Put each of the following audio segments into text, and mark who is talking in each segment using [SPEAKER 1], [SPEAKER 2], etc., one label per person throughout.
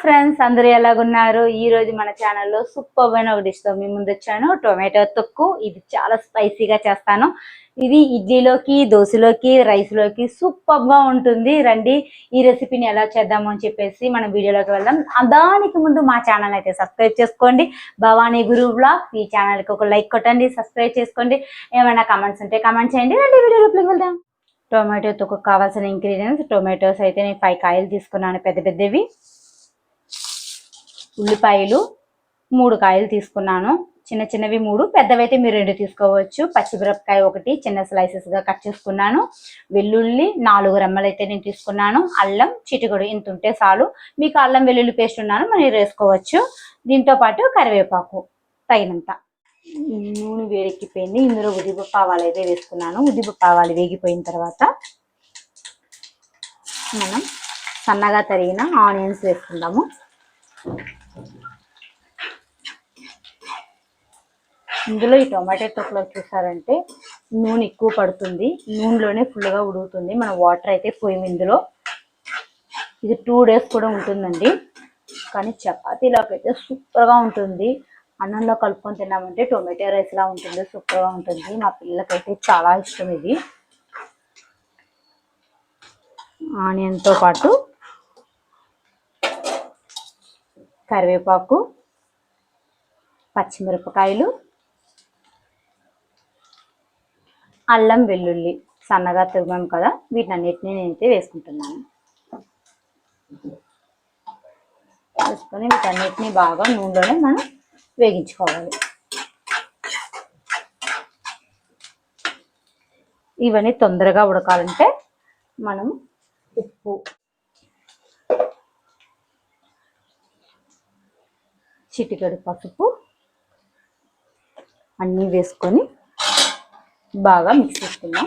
[SPEAKER 1] Friends అందరూ ఎలాగున్నారు? ఈ రోజు మన ఛానల్లో సూపర్ అయిన ఒక డిష్తో మీ ముందు వచ్చాను. టొమాటో తొక్కు ఇది చాలా స్పైసీగా చేస్తాను. ఇది ఇడ్లీలోకి దోశలోకి రైస్లోకి గా ఉంటుంది. రండి ఈ రెసిపీని ఎలా చేద్దాము అని చెప్పేసి మనం వీడియోలోకి వెళ్దాం. దానికి ముందు మా ఛానల్ అయితే సబ్స్క్రైబ్ చేసుకోండి. భవానీ గురు బ్లాగ్ ఈ ఛానల్కి ఒక లైక్ కొట్టండి సబ్స్క్రైబ్ చేసుకోండి. ఏమైనా కమెంట్స్ ఉంటే కమెంట్ చేయండి. రండి వీడియోలోకి వెళ్దాం. టొమాటో తొక్కు కావాల్సిన ఇంగ్రీడియంట్స్ టొమాటోస్ అయితే నేను ఫైవ్ కాయలు తీసుకున్నాను పెద్ద పెద్దవి. ఉల్లిపాయలు మూడు కాయలు తీసుకున్నాను. చిన్న చిన్నవి మూడు పెద్దవైతే మీరు రెండు తీసుకోవచ్చు. పచ్చిమిరపకాయ ఒకటి చిన్న స్లైసెస్గా కట్ చేసుకున్నాను. వెల్లుల్లి నాలుగు రెమ్మలు అయితే నేను తీసుకున్నాను. అల్లం చిటికడు ఇంత ఉంటే చాలు. మీకు అల్లం వెల్లుల్లి పేస్ట్ ఉన్నాను మనం వేసుకోవచ్చు. దీంతో పాటు కరివేపాకు తగినంత. నూనె వేడెక్కిపోయింది. ఇందులో ఉదిపప్పు అయితే వేసుకున్నాను. ఉదిపప్పు వేగిపోయిన తర్వాత మనం సన్నగా తరిగిన ఆనియన్స్ వేసుకుందాము. ఇందులో ఈ టొమాటో తొక్కలో చూసారంటే నూనె ఎక్కువ పడుతుంది. నూనెలోనే ఫుల్గా ఉడుకుతుంది. మన వాటర్ అయితే పోయింది ఇందులో. ఇది టూ డేస్ కూడా ఉంటుందండి. కానీ చపాతీలోకి అయితే సూపర్గా ఉంటుంది. అన్నంలో కలుపుకొని తిన్నామంటే టొమాటో రైస్లా ఉంటుంది. సూపర్గా ఉంటుంది. మా పిల్లలకైతే చాలా ఇష్టం ఇది. ఆనియన్తో పాటు కరివేపాకు పచ్చిమిరపకాయలు అల్లం వెల్లుల్లి సన్నగా తురిమాం కదా వీటిని అన్నిటిని నేనైతే వేసుకుంటున్నాను. వేసుకొని వీటన్నిటిని బాగా నూనెలోనే మనం వేగించుకోవాలి. ఇవన్నీ తొందరగా ఉడకాలంటే మనం ఉప్పు చిటికెడు పసుపు అన్నీ వేసుకొని బాగా మిక్స్ చేసుకుందాం.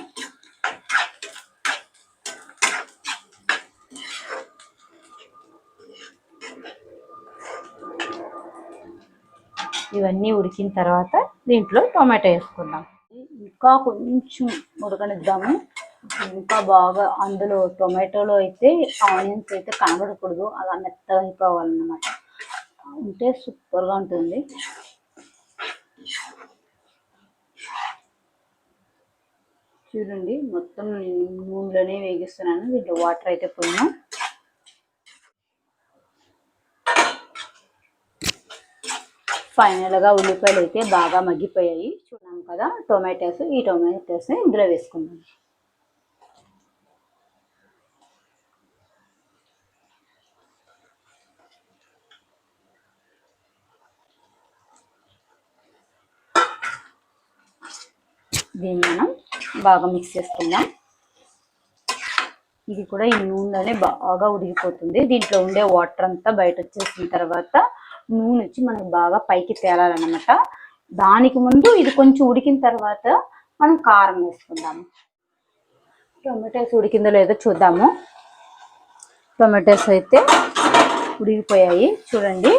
[SPEAKER 1] ఇవన్నీ ఉడికిన తర్వాత దీంట్లో టొమాటో వేసుకుందాం. ఇంకా కొంచెం ఉడకనిద్దాము ఇంకా బాగా అందులో టొమాటోలో అయితే ఆనియన్స్ అయితే కనబడకూడదు. అలా మెత్తగా అయిపోవాలన్నమాట. ఉంటే సూపర్గా ఉంటుంది. చూడండి మొత్తం నూనెలోనే వేగిస్తున్నాను. దీంట్లో వాటర్ అయితే పోయినా. ఫైనల్గా ఉల్లిపాయలు అయితే బాగా మగ్గిపోయాయి. చూడాం కదా టొమాటోస్ ఈ టొమాటోస్ ఇందులో వేసుకుందాం. దీన్ని మనం బాగా మిక్స్ చేసుకుందాం. ఇది కూడా ఈ నూనెలోనే బాగా ఉడికిపోతుంది. దీంట్లో ఉండే వాటర్ అంతా బయట వచ్చేసిన తర్వాత నూనె వచ్చి మనకి బాగా పైకి తేలాలన్నమాట. దానికి ముందు ఇది కొంచెం ఉడికిన తర్వాత మనం కారం వేసుకుందాము టొమాటోస్ ఉడికిందో లేదో చూద్దాము. టొమాటోస్ అయితే ఉడికిపోయాయి. చూడండి.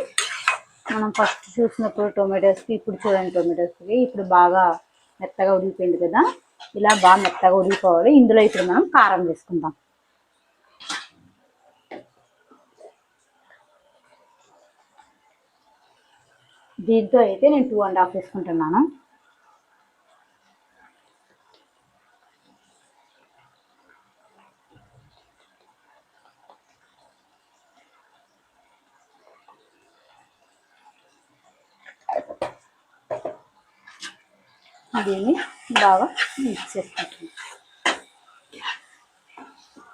[SPEAKER 1] మనం ఫస్ట్ చూసినప్పుడు టొమాటోస్కి ఇప్పుడు చూడండి టొమాటోస్కి ఇప్పుడు బాగా మెత్తగా ఉడికిపోయింది కదా. ఇలా బాగా మెత్తగా ఉడికిపోవాలి. ఇందులో ఇప్పుడు మనం కారం వేసుకుందాం. దీంతో అయితే నేను టూ అండ్ హాఫ్ వేసుకుంటున్నాను. దీన్ని బాగా మిక్స్ చేసుకుంటున్నాను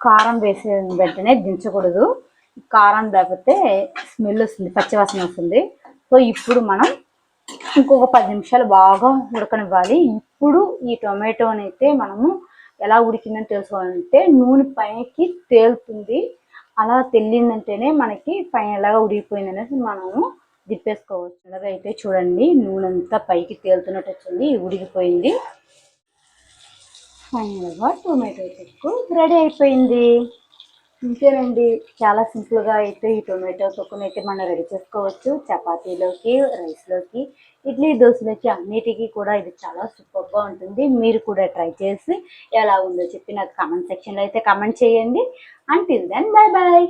[SPEAKER 1] కారం వేసే వెంటనే దించకూడదు. కారం లేకపోతే స్మెల్ వస్తుంది పచ్చివాసన వస్తుంది. సో ఇప్పుడు మనం ఇంకొక పది నిమిషాలు బాగా ఉడకనివ్వాలి. ఇప్పుడు ఈ టొమాటోని అయితే మనము ఎలా ఉడికిందని తెలుసుకోవాలంటే నూనె పైకి తేలుతుంది. అలా తెల్లిందంటేనే మనకి పైన ఎలాగా ఉడికిపోయింది అనేసి మనము దిప్పేసుకోవచ్చు అలాగే అయితే చూడండి నూనె అంతా పైకి తేలుతున్నట్టు వచ్చింది ఉడికిపోయింది. ఫైనల్గా టొమాటో తొక్కు రెడీ అయిపోయింది. ఇంకేనండి చాలా సింపుల్గా అయితే ఈ టొమాటో తొక్కుని అయితే మనం రెడీ చేసుకోవచ్చు. చపాతీలోకి రైస్లోకి ఇడ్లీ దోశలోకి అన్నిటికీ కూడా ఇది చాలా సూపర్గా ఉంటుంది. మీరు కూడా ట్రై చేసి ఎలా ఉందో చెప్పి నాకు కామెంట్ సెక్షన్లో అయితే కామెంట్ చేయండి. Until then bye bye